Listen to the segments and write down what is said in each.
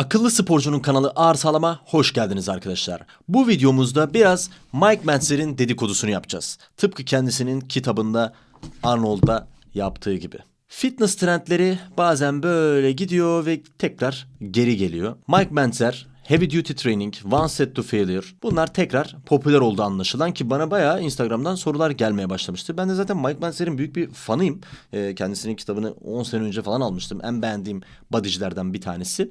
Akıllı Sporcunun kanalı Ağır Sağlam'a hoş geldiniz arkadaşlar. Bu videomuzda biraz Mike Mantzer'in dedikodusunu yapacağız. Tıpkı kendisinin kitabında Arnold'da yaptığı gibi. Fitness trendleri bazen böyle gidiyor ve tekrar geri geliyor. Mike Mentzer Heavy Duty Training, One Set to Failure bunlar tekrar popüler oldu anlaşılan ki bana bayağı Instagram'dan sorular gelmeye başlamıştı. Ben de zaten Mike Mentzer'in büyük bir fanıyım. Ee, kendisinin kitabını 10 sene önce falan almıştım. En beğendiğim bodycilerden bir tanesi.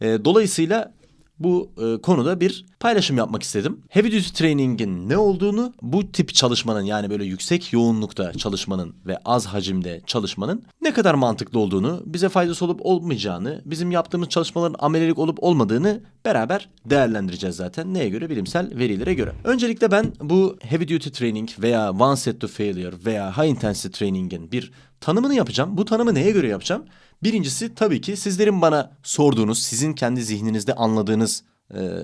Ee, dolayısıyla bu e, konuda bir paylaşım yapmak istedim. Heavy Duty Training'in ne olduğunu, bu tip çalışmanın yani böyle yüksek yoğunlukta çalışmanın ve az hacimde çalışmanın ne kadar mantıklı olduğunu, bize faydası olup olmayacağını, bizim yaptığımız çalışmaların amelelik olup olmadığını beraber değerlendireceğiz zaten. Neye göre? Bilimsel verilere göre. Öncelikle ben bu Heavy Duty Training veya One Set to Failure veya High Intensity Training'in bir tanımını yapacağım. Bu tanımı neye göre yapacağım? Birincisi tabii ki sizlerin bana sorduğunuz, sizin kendi zihninizde anladığınız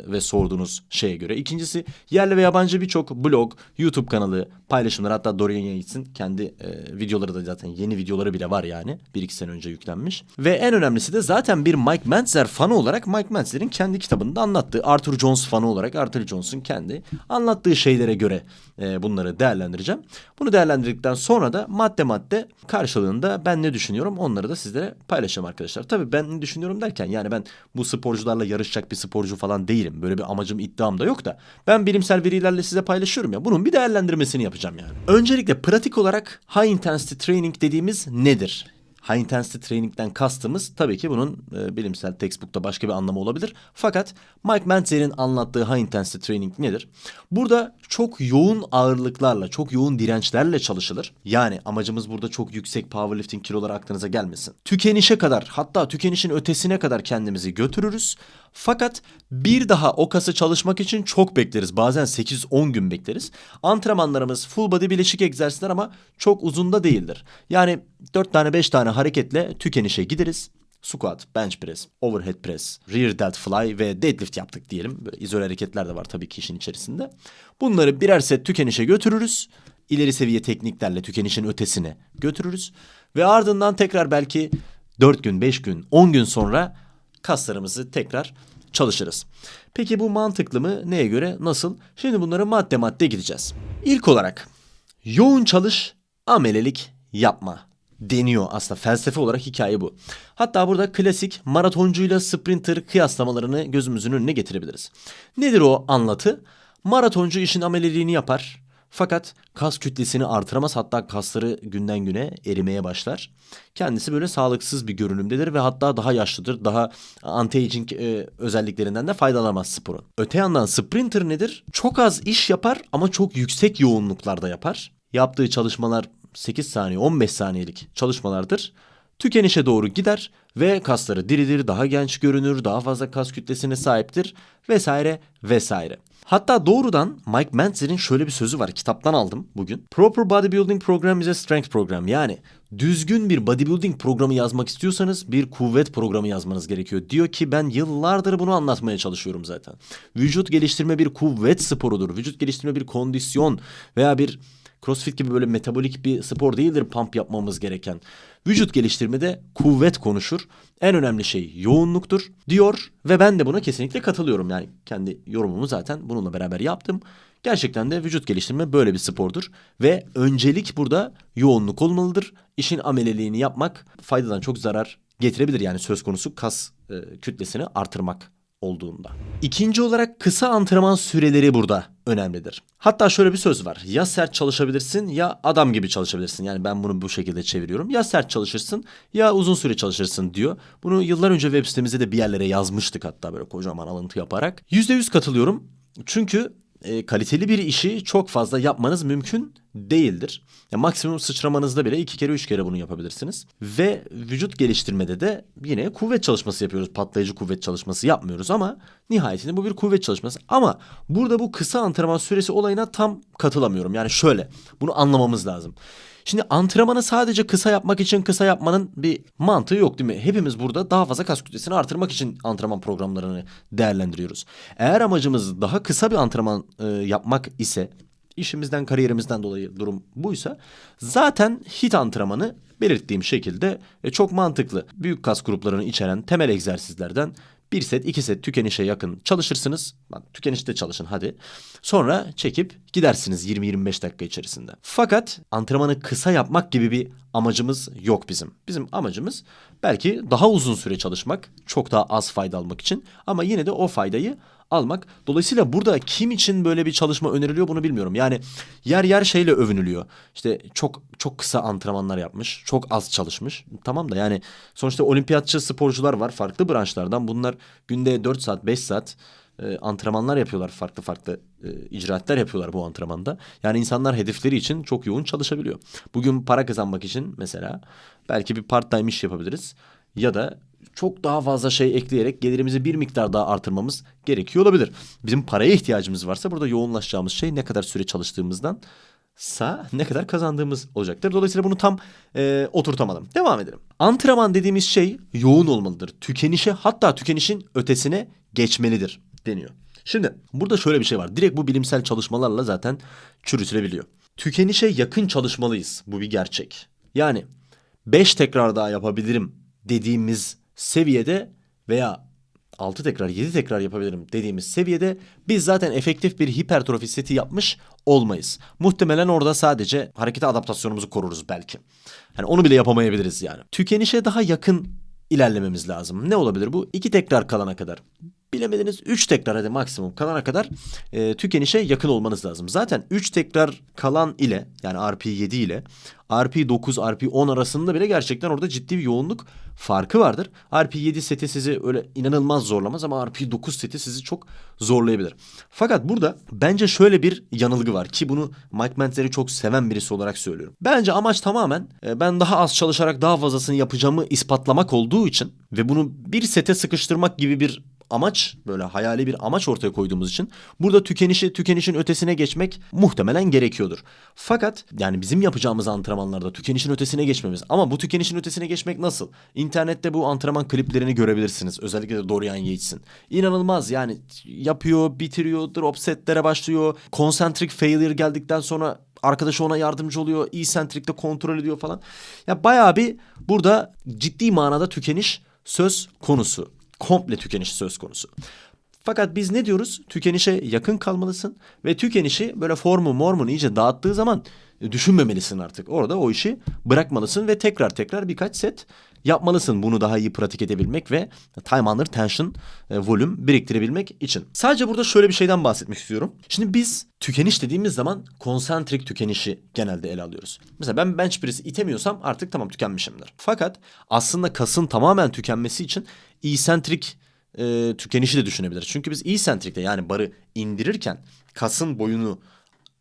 ve sorduğunuz şeye göre. İkincisi yerli ve yabancı birçok blog, YouTube kanalı, paylaşımlar hatta Dorian Yates'in kendi e, videoları da zaten yeni videoları bile var yani. Bir iki sene önce yüklenmiş. Ve en önemlisi de zaten bir Mike Mentzer fanı olarak Mike Mentzer'in kendi kitabında anlattığı Arthur Jones fanı olarak Arthur Jones'un kendi anlattığı şeylere göre e, bunları değerlendireceğim. Bunu değerlendirdikten sonra da madde madde karşılığında ben ne düşünüyorum onları da sizlere paylaşacağım arkadaşlar. Tabii ben ne düşünüyorum derken yani ben bu sporcularla yarışacak bir sporcu falan değilim. Böyle bir amacım iddiam da yok da ben bilimsel verilerle size paylaşıyorum ya. Bunun bir değerlendirmesini yapacağım yani. Öncelikle pratik olarak high intensity training dediğimiz nedir? High intensity training'den kastımız tabii ki bunun e, bilimsel textbook'ta başka bir anlamı olabilir. Fakat Mike Mentzer'in anlattığı high intensity training nedir? Burada çok yoğun ağırlıklarla, çok yoğun dirençlerle çalışılır. Yani amacımız burada çok yüksek powerlifting kiloları aklınıza gelmesin. Tükenişe kadar hatta tükenişin ötesine kadar kendimizi götürürüz. Fakat bir daha o kası çalışmak için çok bekleriz. Bazen 8-10 gün bekleriz. Antrenmanlarımız full body bileşik egzersizler ama çok uzun da değildir. Yani 4 tane 5 tane hareketle tükenişe gideriz. Squat, bench press, overhead press, rear delt fly ve deadlift yaptık diyelim. Böyle izole hareketler de var tabii ki işin içerisinde. Bunları birer set tükenişe götürürüz. İleri seviye tekniklerle tükenişin ötesine götürürüz. Ve ardından tekrar belki 4 gün, 5 gün, 10 gün sonra kaslarımızı tekrar çalışırız. Peki bu mantıklı mı? Neye göre? Nasıl? Şimdi bunları madde madde gideceğiz. İlk olarak yoğun çalış, amelelik yapma deniyor aslında felsefe olarak hikaye bu. Hatta burada klasik maratoncuyla sprinter kıyaslamalarını gözümüzün önüne getirebiliriz. Nedir o anlatı? Maratoncu işin ameleliğini yapar. Fakat kas kütlesini artıramaz hatta kasları günden güne erimeye başlar. Kendisi böyle sağlıksız bir görünümdedir ve hatta daha yaşlıdır. Daha anti-aging e, özelliklerinden de faydalanamaz sporun. Öte yandan sprinter nedir? Çok az iş yapar ama çok yüksek yoğunluklarda yapar. Yaptığı çalışmalar 8 saniye 15 saniyelik çalışmalardır. Tükenişe doğru gider ve kasları diridir, daha genç görünür, daha fazla kas kütlesine sahiptir vesaire vesaire. Hatta doğrudan Mike Mentzer'in şöyle bir sözü var. Kitaptan aldım bugün. Proper bodybuilding program is a strength program. Yani düzgün bir bodybuilding programı yazmak istiyorsanız bir kuvvet programı yazmanız gerekiyor. Diyor ki ben yıllardır bunu anlatmaya çalışıyorum zaten. Vücut geliştirme bir kuvvet sporudur. Vücut geliştirme bir kondisyon veya bir Crossfit gibi böyle metabolik bir spor değildir pump yapmamız gereken. Vücut geliştirmede kuvvet konuşur. En önemli şey yoğunluktur diyor ve ben de buna kesinlikle katılıyorum. Yani kendi yorumumu zaten bununla beraber yaptım. Gerçekten de vücut geliştirme böyle bir spordur ve öncelik burada yoğunluk olmalıdır. İşin ameleliğini yapmak faydadan çok zarar getirebilir yani söz konusu kas e, kütlesini artırmak olduğunda. İkinci olarak kısa antrenman süreleri burada önemlidir. Hatta şöyle bir söz var. Ya sert çalışabilirsin ya adam gibi çalışabilirsin. Yani ben bunu bu şekilde çeviriyorum. Ya sert çalışırsın ya uzun süre çalışırsın diyor. Bunu yıllar önce web sitemizde de bir yerlere yazmıştık hatta böyle kocaman alıntı yaparak. %100 katılıyorum. Çünkü e, kaliteli bir işi çok fazla yapmanız mümkün değildir. Ya maksimum sıçramanızda bile iki kere üç kere bunu yapabilirsiniz. Ve vücut geliştirmede de yine kuvvet çalışması yapıyoruz. Patlayıcı kuvvet çalışması yapmıyoruz ama nihayetinde bu bir kuvvet çalışması. Ama burada bu kısa antrenman süresi olayına tam katılamıyorum. Yani şöyle bunu anlamamız lazım. Şimdi antrenmanı sadece kısa yapmak için kısa yapmanın bir mantığı yok değil mi? Hepimiz burada daha fazla kas kütlesini artırmak için antrenman programlarını değerlendiriyoruz. Eğer amacımız daha kısa bir antrenman e, yapmak ise işimizden kariyerimizden dolayı durum buysa zaten hit antrenmanı belirttiğim şekilde e, çok mantıklı. Büyük kas gruplarını içeren temel egzersizlerden Bir set, iki set tükenişe yakın çalışırsınız. Tükenişte çalışın hadi. Sonra çekip gidersiniz 20-25 dakika içerisinde. Fakat antrenmanı kısa yapmak gibi bir amacımız yok bizim. Bizim amacımız belki daha uzun süre çalışmak, çok daha az fayda almak için ama yine de o faydayı almak. Dolayısıyla burada kim için böyle bir çalışma öneriliyor bunu bilmiyorum. Yani yer yer şeyle övünülüyor. İşte çok çok kısa antrenmanlar yapmış, çok az çalışmış. Tamam da yani sonuçta olimpiyatçı sporcular var farklı branşlardan. Bunlar günde 4 saat, 5 saat e, antrenmanlar yapıyorlar. Farklı farklı e, icraatler yapıyorlar bu antrenmanda. Yani insanlar hedefleri için çok yoğun çalışabiliyor. Bugün para kazanmak için mesela belki bir part time iş yapabiliriz. Ya da çok daha fazla şey ekleyerek gelirimizi bir miktar daha artırmamız gerekiyor olabilir. Bizim paraya ihtiyacımız varsa burada yoğunlaşacağımız şey ne kadar süre çalıştığımızdan sa ne kadar kazandığımız olacaktır. Dolayısıyla bunu tam e, oturtamadım. Devam edelim. Antrenman dediğimiz şey yoğun olmalıdır. Tükenişe hatta tükenişin ötesine geçmelidir deniyor. Şimdi burada şöyle bir şey var. Direkt bu bilimsel çalışmalarla zaten çürütülebiliyor. Tükenişe yakın çalışmalıyız. Bu bir gerçek. Yani 5 tekrar daha yapabilirim dediğimiz seviyede veya 6 tekrar 7 tekrar yapabilirim dediğimiz seviyede biz zaten efektif bir hipertrofi seti yapmış olmayız. Muhtemelen orada sadece harekete adaptasyonumuzu koruruz belki. Hani onu bile yapamayabiliriz yani. Tükenişe daha yakın ilerlememiz lazım. Ne olabilir bu? 2 tekrar kalana kadar. Bilemediniz 3 tekrar hadi maksimum kalana kadar e, tükenişe yakın olmanız lazım. Zaten 3 tekrar kalan ile yani RP7 ile RP9, RP10 arasında bile gerçekten orada ciddi bir yoğunluk farkı vardır. RP7 seti sizi öyle inanılmaz zorlamaz ama RP9 seti sizi çok zorlayabilir. Fakat burada bence şöyle bir yanılgı var ki bunu Mike Mantzer'i çok seven birisi olarak söylüyorum. Bence amaç tamamen e, ben daha az çalışarak daha fazlasını yapacağımı ispatlamak olduğu için ve bunu bir sete sıkıştırmak gibi bir amaç böyle hayali bir amaç ortaya koyduğumuz için burada tükenişi tükenişin ötesine geçmek muhtemelen gerekiyordur. Fakat yani bizim yapacağımız antrenmanlarda tükenişin ötesine geçmemiz ama bu tükenişin ötesine geçmek nasıl? İnternette bu antrenman kliplerini görebilirsiniz. Özellikle de Dorian Yates'in. İnanılmaz yani yapıyor, bitiriyor, drop setlere başlıyor. Concentric failure geldikten sonra arkadaşı ona yardımcı oluyor. Eccentric'te kontrol ediyor falan. Ya bayağı bir burada ciddi manada tükeniş söz konusu komple tükeniş söz konusu. Fakat biz ne diyoruz? Tükenişe yakın kalmalısın ve tükenişi böyle formu mormunu iyice dağıttığı zaman düşünmemelisin artık. Orada o işi bırakmalısın ve tekrar tekrar birkaç set yapmalısın bunu daha iyi pratik edebilmek ve time under tension e, volüm biriktirebilmek için. Sadece burada şöyle bir şeyden bahsetmek istiyorum. Şimdi biz tükeniş dediğimiz zaman konsantrik tükenişi genelde ele alıyoruz. Mesela ben bench press'i itemiyorsam artık tamam tükenmişimdir. Fakat aslında kasın tamamen tükenmesi için eccentric e, tükenişi de düşünebiliriz. Çünkü biz eccentric'te yani barı indirirken kasın boyunu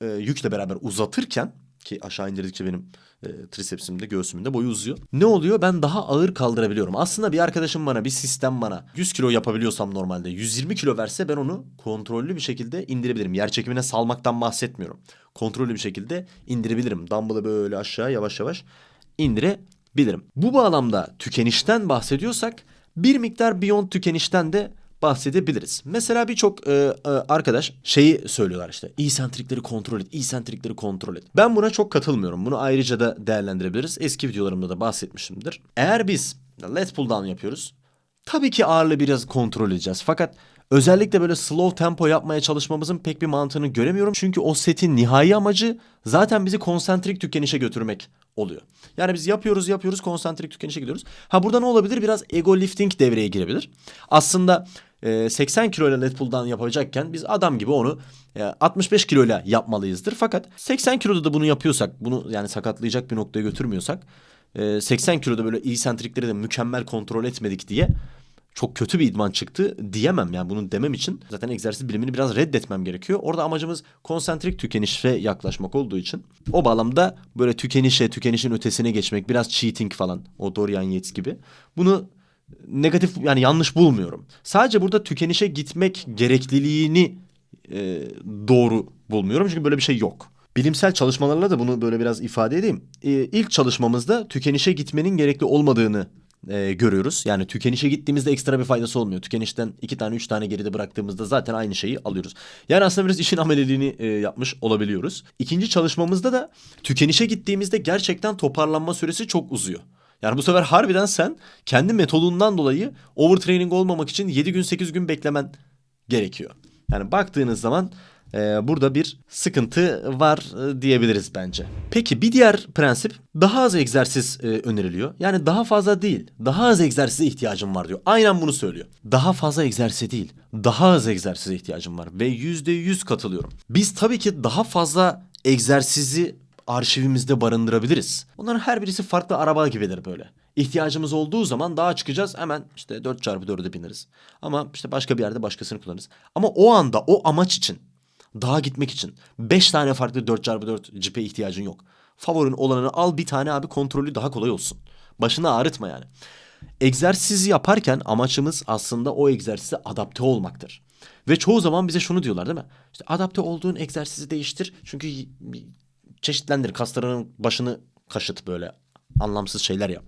e, yükle beraber uzatırken ki aşağı indirdikçe benim e, trisepsimde göğsümün de boyu uzuyor. Ne oluyor? Ben daha ağır kaldırabiliyorum. Aslında bir arkadaşım bana bir sistem bana 100 kilo yapabiliyorsam normalde 120 kilo verse ben onu kontrollü bir şekilde indirebilirim. Yer çekimine salmaktan bahsetmiyorum. Kontrollü bir şekilde indirebilirim. Dumbbell'ı böyle aşağı yavaş yavaş indirebilirim. Bu bağlamda tükenişten bahsediyorsak bir miktar beyond tükenişten de bahsedebiliriz. Mesela birçok e, e, arkadaş şeyi söylüyorlar işte eccentricleri kontrol et, eccentricleri kontrol et. Ben buna çok katılmıyorum. Bunu ayrıca da değerlendirebiliriz. Eski videolarımda da bahsetmişimdir. Eğer biz let pull down yapıyoruz. Tabii ki ağırlığı biraz kontrol edeceğiz. Fakat özellikle böyle slow tempo yapmaya çalışmamızın pek bir mantığını göremiyorum. Çünkü o setin nihai amacı zaten bizi konsantrik tükenişe götürmek oluyor. Yani biz yapıyoruz yapıyoruz konsantrik tükenişe gidiyoruz. Ha burada ne olabilir? Biraz ego lifting devreye girebilir. Aslında 80 kilo ile net pull'dan yapacakken biz adam gibi onu 65 kilo ile yapmalıyızdır. Fakat 80 kiloda da bunu yapıyorsak, bunu yani sakatlayacak bir noktaya götürmüyorsak 80 kiloda böyle eccentrikleri de mükemmel kontrol etmedik diye çok kötü bir idman çıktı diyemem. Yani bunu demem için zaten egzersiz bilimini biraz reddetmem gerekiyor. Orada amacımız konsantrik tükenişe yaklaşmak olduğu için o bağlamda böyle tükenişe, tükenişin ötesine geçmek, biraz cheating falan o Dorian Yates gibi. Bunu negatif yani yanlış bulmuyorum. Sadece burada tükenişe gitmek gerekliliğini e, doğru bulmuyorum. Çünkü böyle bir şey yok. Bilimsel çalışmalarla da bunu böyle biraz ifade edeyim. E, ilk çalışmamızda tükenişe gitmenin gerekli olmadığını e, görüyoruz. Yani tükenişe gittiğimizde ekstra bir faydası olmuyor. Tükenişten iki tane üç tane geride bıraktığımızda zaten aynı şeyi alıyoruz. Yani aslında biraz işin ameliliğini e, yapmış olabiliyoruz. İkinci çalışmamızda da tükenişe gittiğimizde gerçekten toparlanma süresi çok uzuyor. Yani bu sefer harbiden sen kendi metodundan dolayı overtraining olmamak için 7 gün 8 gün beklemen gerekiyor. Yani baktığınız zaman e, burada bir sıkıntı var e, diyebiliriz bence. Peki bir diğer prensip daha az egzersiz e, öneriliyor. Yani daha fazla değil, daha az egzersize ihtiyacım var diyor. Aynen bunu söylüyor. Daha fazla egzersiz değil, daha az egzersize ihtiyacım var ve yüzde yüz katılıyorum. Biz tabii ki daha fazla egzersizi arşivimizde barındırabiliriz. Bunların her birisi farklı araba gibidir böyle. İhtiyacımız olduğu zaman dağa çıkacağız hemen işte 4x4'e bineriz. Ama işte başka bir yerde başkasını kullanırız. Ama o anda o amaç için dağa gitmek için 5 tane farklı 4x4 cipe ihtiyacın yok. Favorin olanını al bir tane abi kontrolü daha kolay olsun. Başını ağrıtma yani. Egzersizi yaparken amaçımız aslında o egzersize adapte olmaktır. Ve çoğu zaman bize şunu diyorlar değil mi? İşte adapte olduğun egzersizi değiştir. Çünkü çeşitlendir. Kaslarının başını kaşıt böyle anlamsız şeyler yap.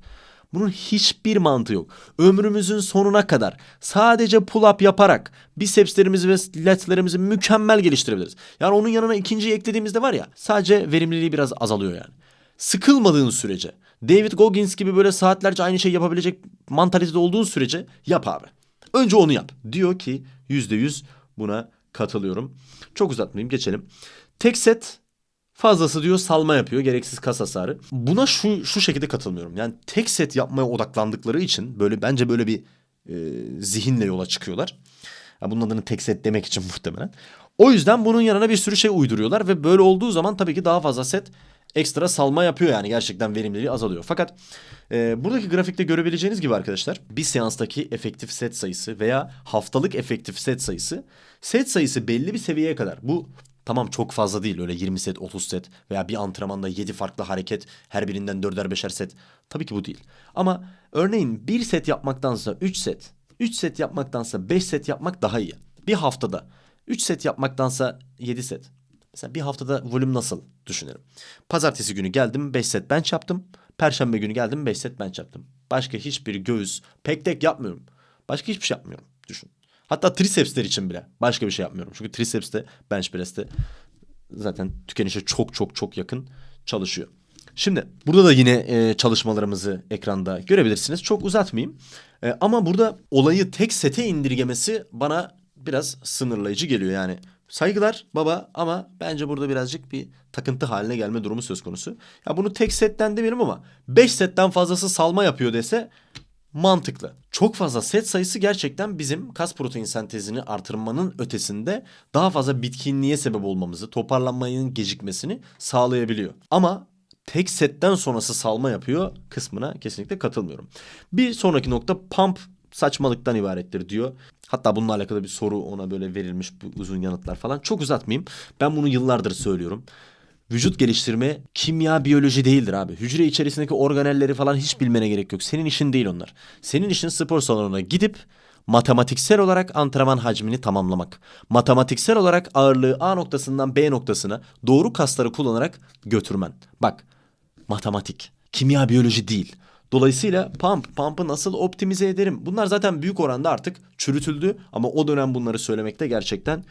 Bunun hiçbir mantığı yok. Ömrümüzün sonuna kadar sadece pull up yaparak bisepslerimizi ve latlerimizi mükemmel geliştirebiliriz. Yani onun yanına ikinciyi eklediğimizde var ya sadece verimliliği biraz azalıyor yani. Sıkılmadığın sürece David Goggins gibi böyle saatlerce aynı şey yapabilecek mantalitede olduğun sürece yap abi. Önce onu yap. Diyor ki yüzde yüz buna katılıyorum. Çok uzatmayayım geçelim. Tek set Fazlası diyor salma yapıyor gereksiz kas hasarı. Buna şu şu şekilde katılmıyorum. Yani tek set yapmaya odaklandıkları için böyle bence böyle bir e, zihinle yola çıkıyorlar. Ya bunun adını tek set demek için muhtemelen. O yüzden bunun yanına bir sürü şey uyduruyorlar ve böyle olduğu zaman tabii ki daha fazla set ekstra salma yapıyor yani gerçekten verimliliği azalıyor. Fakat e, buradaki grafikte görebileceğiniz gibi arkadaşlar bir seanstaki efektif set sayısı veya haftalık efektif set sayısı set sayısı belli bir seviyeye kadar bu Tamam çok fazla değil öyle 20 set 30 set veya bir antrenmanda 7 farklı hareket her birinden 4'er 5'er set. Tabii ki bu değil. Ama örneğin bir set yapmaktansa 3 set, 3 set yapmaktansa 5 set yapmak daha iyi. Bir haftada 3 set yapmaktansa 7 set. Mesela bir haftada volüm nasıl düşünelim. Pazartesi günü geldim 5 set bench yaptım. Perşembe günü geldim 5 set bench yaptım. Başka hiçbir göğüs, pek tek yapmıyorum. Başka hiçbir şey yapmıyorum. Düşün. Hatta tricepsler için bile başka bir şey yapmıyorum. Çünkü triceps'te bench press'te zaten tükenişe çok çok çok yakın çalışıyor. Şimdi burada da yine e, çalışmalarımızı ekranda görebilirsiniz. Çok uzatmayayım. E, ama burada olayı tek sete indirgemesi bana biraz sınırlayıcı geliyor. Yani saygılar baba ama bence burada birazcık bir takıntı haline gelme durumu söz konusu. Ya bunu tek setten demeyelim ama 5 setten fazlası salma yapıyor dese mantıklı. Çok fazla set sayısı gerçekten bizim kas protein sentezini artırmanın ötesinde daha fazla bitkinliğe sebep olmamızı, toparlanmanın gecikmesini sağlayabiliyor. Ama tek setten sonrası salma yapıyor kısmına kesinlikle katılmıyorum. Bir sonraki nokta pump saçmalıktan ibarettir diyor. Hatta bununla alakalı bir soru ona böyle verilmiş bu uzun yanıtlar falan. Çok uzatmayayım. Ben bunu yıllardır söylüyorum. Vücut geliştirme kimya biyoloji değildir abi. Hücre içerisindeki organelleri falan hiç bilmene gerek yok. Senin işin değil onlar. Senin işin spor salonuna gidip matematiksel olarak antrenman hacmini tamamlamak. Matematiksel olarak ağırlığı A noktasından B noktasına doğru kasları kullanarak götürmen. Bak matematik, kimya biyoloji değil. Dolayısıyla pump, pump'ı nasıl optimize ederim? Bunlar zaten büyük oranda artık çürütüldü ama o dönem bunları söylemekte gerçekten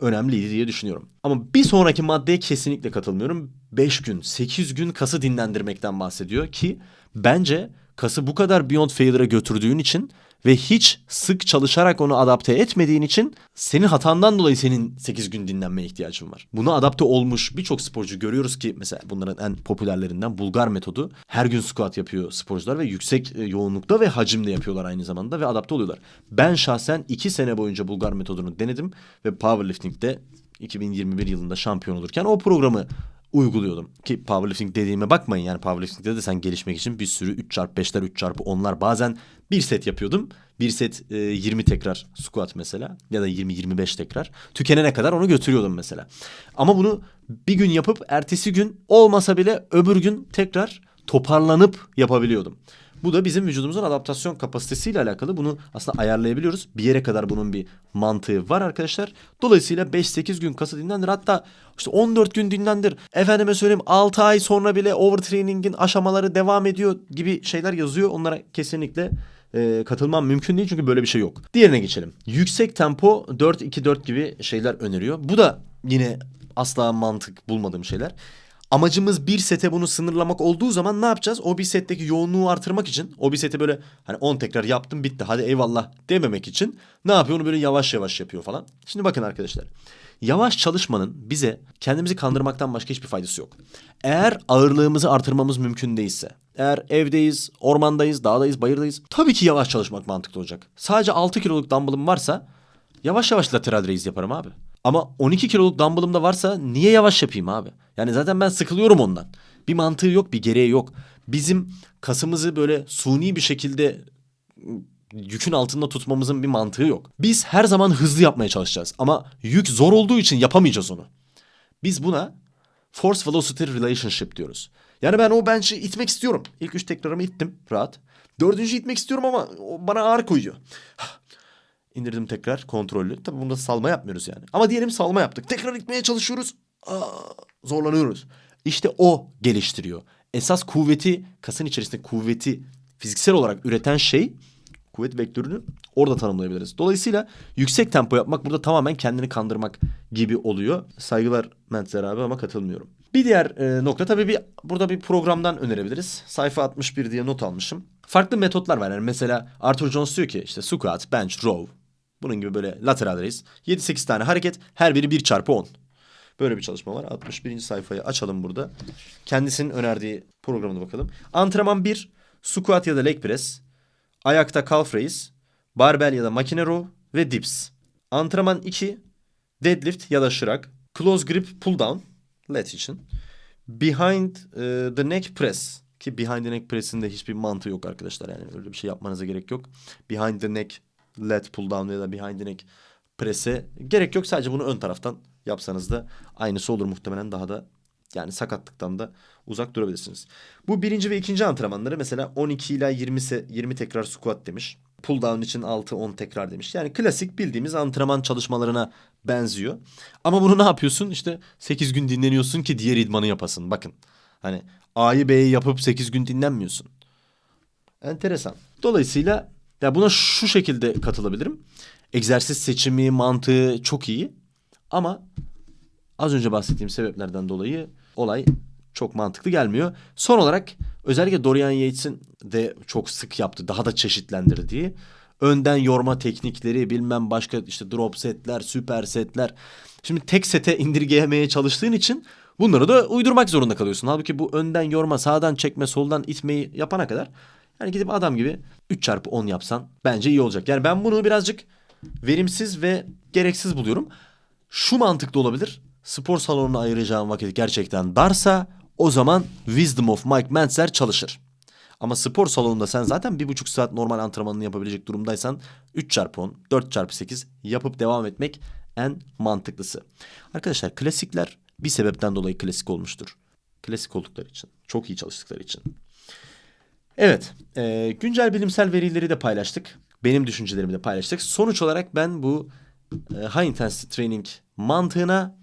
önemliydi diye düşünüyorum. Ama bir sonraki maddeye kesinlikle katılmıyorum. 5 gün, 8 gün kası dinlendirmekten bahsediyor ki bence kası bu kadar Beyond Failure'a götürdüğün için ve hiç sık çalışarak onu adapte etmediğin için senin hatandan dolayı senin 8 gün dinlenmeye ihtiyacın var. Buna adapte olmuş birçok sporcu görüyoruz ki mesela bunların en popülerlerinden Bulgar metodu. Her gün squat yapıyor sporcular ve yüksek e, yoğunlukta ve hacimde yapıyorlar aynı zamanda ve adapte oluyorlar. Ben şahsen 2 sene boyunca Bulgar metodunu denedim ve powerlifting'de 2021 yılında şampiyon olurken o programı uyguluyordum. Ki powerlifting dediğime bakmayın yani powerlifting'de de sen gelişmek için bir sürü 3x5'ler 3x10'lar bazen bir set yapıyordum. Bir set e, 20 tekrar squat mesela ya da 20-25 tekrar. Tükenene kadar onu götürüyordum mesela. Ama bunu bir gün yapıp ertesi gün olmasa bile öbür gün tekrar toparlanıp yapabiliyordum. Bu da bizim vücudumuzun adaptasyon kapasitesiyle alakalı. Bunu aslında ayarlayabiliyoruz. Bir yere kadar bunun bir mantığı var arkadaşlar. Dolayısıyla 5-8 gün kası dinlendir. Hatta işte 14 gün dinlendir. Efendime söyleyeyim 6 ay sonra bile overtraining'in aşamaları devam ediyor gibi şeyler yazıyor. Onlara kesinlikle e, katılmam mümkün değil çünkü böyle bir şey yok. Diğerine geçelim. Yüksek tempo 4-2-4 gibi şeyler öneriyor. Bu da yine asla mantık bulmadığım şeyler. Amacımız bir sete bunu sınırlamak olduğu zaman ne yapacağız? O bir setteki yoğunluğu artırmak için o bir seti böyle hani 10 tekrar yaptım bitti hadi eyvallah dememek için ne yapıyor? Onu böyle yavaş yavaş yapıyor falan. Şimdi bakın arkadaşlar. Yavaş çalışmanın bize kendimizi kandırmaktan başka hiçbir faydası yok. Eğer ağırlığımızı artırmamız mümkün değilse, eğer evdeyiz, ormandayız, dağdayız, bayırdayız tabii ki yavaş çalışmak mantıklı olacak. Sadece 6 kiloluk dumbbellım varsa yavaş yavaş lateral raise yaparım abi. Ama 12 kiloluk dumbbellım da varsa niye yavaş yapayım abi? Yani zaten ben sıkılıyorum ondan. Bir mantığı yok, bir gereği yok. Bizim kasımızı böyle suni bir şekilde yükün altında tutmamızın bir mantığı yok. Biz her zaman hızlı yapmaya çalışacağız ama yük zor olduğu için yapamayacağız onu. Biz buna force velocity relationship diyoruz. Yani ben o bench'i itmek istiyorum. İlk üç tekrarımı ittim rahat. Dördüncü itmek istiyorum ama bana ağır koyuyor. İndirdim tekrar kontrollü. Tabii bunda salma yapmıyoruz yani. Ama diyelim salma yaptık. Tekrar itmeye çalışıyoruz. Aa, zorlanıyoruz. İşte o geliştiriyor. Esas kuvveti, kasın içerisinde kuvveti fiziksel olarak üreten şey kuvvet vektörünü orada tanımlayabiliriz. Dolayısıyla yüksek tempo yapmak burada tamamen kendini kandırmak gibi oluyor. Saygılar Mentzer abi ama katılmıyorum. Bir diğer e, nokta tabii bir burada bir programdan önerebiliriz. Sayfa 61 diye not almışım. Farklı metotlar var. Yani mesela Arthur Jones diyor ki işte squat, bench, row. Bunun gibi böyle lateral raise. 7-8 tane hareket her biri 1 çarpı 10. Böyle bir çalışma var. 61. sayfayı açalım burada. Kendisinin önerdiği programına bakalım. Antrenman 1. Squat ya da leg press. Ayakta calf raise. Barbell ya da makine row ve dips. Antrenman 2. Deadlift ya da şırak. Close grip pull down. Lat için. Behind e, the neck press. Ki behind the neck press'in de hiçbir mantığı yok arkadaşlar. Yani öyle bir şey yapmanıza gerek yok. Behind the neck lat pull down ya da behind the neck press'e gerek yok. Sadece bunu ön taraftan yapsanız da aynısı olur muhtemelen daha da yani sakatlıktan da uzak durabilirsiniz. Bu birinci ve ikinci antrenmanları mesela 12 ila 20, se- 20 tekrar squat demiş. Pull down için 6-10 tekrar demiş. Yani klasik bildiğimiz antrenman çalışmalarına benziyor. Ama bunu ne yapıyorsun? İşte 8 gün dinleniyorsun ki diğer idmanı yapasın. Bakın hani A'yı B'yi yapıp 8 gün dinlenmiyorsun. Enteresan. Dolayısıyla ya buna şu şekilde katılabilirim. Egzersiz seçimi, mantığı çok iyi. Ama az önce bahsettiğim sebeplerden dolayı olay çok mantıklı gelmiyor. Son olarak özellikle Dorian Yates'in de çok sık yaptı, daha da çeşitlendirdiği önden yorma teknikleri, bilmem başka işte drop setler, süper setler. Şimdi tek sete indirgeyemeye çalıştığın için bunları da uydurmak zorunda kalıyorsun. Halbuki bu önden yorma, sağdan çekme, soldan itmeyi yapana kadar yani gidip adam gibi 3 çarpı 10 yapsan bence iyi olacak. Yani ben bunu birazcık verimsiz ve gereksiz buluyorum. Şu mantıklı olabilir. Spor salonuna ayıracağım vakit gerçekten darsa o zaman Wisdom of Mike Mentzer çalışır. Ama spor salonunda sen zaten bir buçuk saat normal antrenmanını yapabilecek durumdaysan 3 çarpı 10, 4 çarpı 8 yapıp devam etmek en mantıklısı. Arkadaşlar klasikler bir sebepten dolayı klasik olmuştur. Klasik oldukları için, çok iyi çalıştıkları için. Evet, e, güncel bilimsel verileri de paylaştık. Benim düşüncelerimi de paylaştık. Sonuç olarak ben bu e, high intensity training mantığına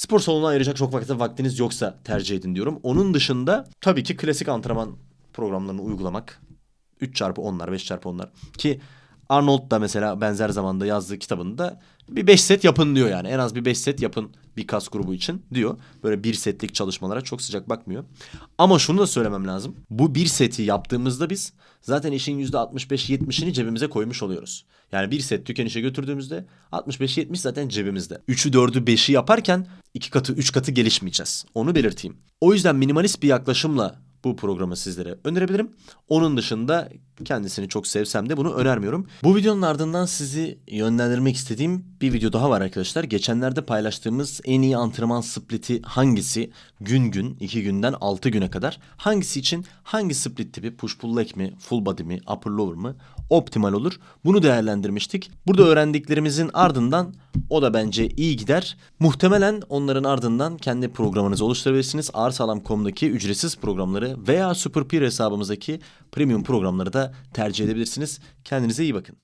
spor salonuna ayıracak çok vakit vaktiniz yoksa tercih edin diyorum. Onun dışında tabii ki klasik antrenman programlarını uygulamak. 3 çarpı 10'lar, 5 çarpı 10'lar. Ki Arnold da mesela benzer zamanda yazdığı kitabında bir 5 set yapın diyor yani. En az bir 5 set yapın bir kas grubu için diyor. Böyle bir setlik çalışmalara çok sıcak bakmıyor. Ama şunu da söylemem lazım. Bu bir seti yaptığımızda biz zaten işin %65-70'ini cebimize koymuş oluyoruz. Yani bir set tükenişe götürdüğümüzde 65-70 zaten cebimizde. 3'ü 4'ü 5'i yaparken 2 katı 3 katı gelişmeyeceğiz. Onu belirteyim. O yüzden minimalist bir yaklaşımla bu programı sizlere önerebilirim. Onun dışında kendisini çok sevsem de bunu önermiyorum. Bu videonun ardından sizi yönlendirmek istediğim bir video daha var arkadaşlar. Geçenlerde paylaştığımız en iyi antrenman spliti hangisi? Gün gün, 2 günden 6 güne kadar. Hangisi için hangi split tipi push pull leg mi, full body mi, upper lower mı optimal olur? Bunu değerlendirmiştik. Burada öğrendiklerimizin ardından o da bence iyi gider. Muhtemelen onların ardından kendi programınızı oluşturabilirsiniz. Ağırsağlam.com'daki ücretsiz programları veya Super Peer hesabımızdaki premium programları da tercih edebilirsiniz. Kendinize iyi bakın.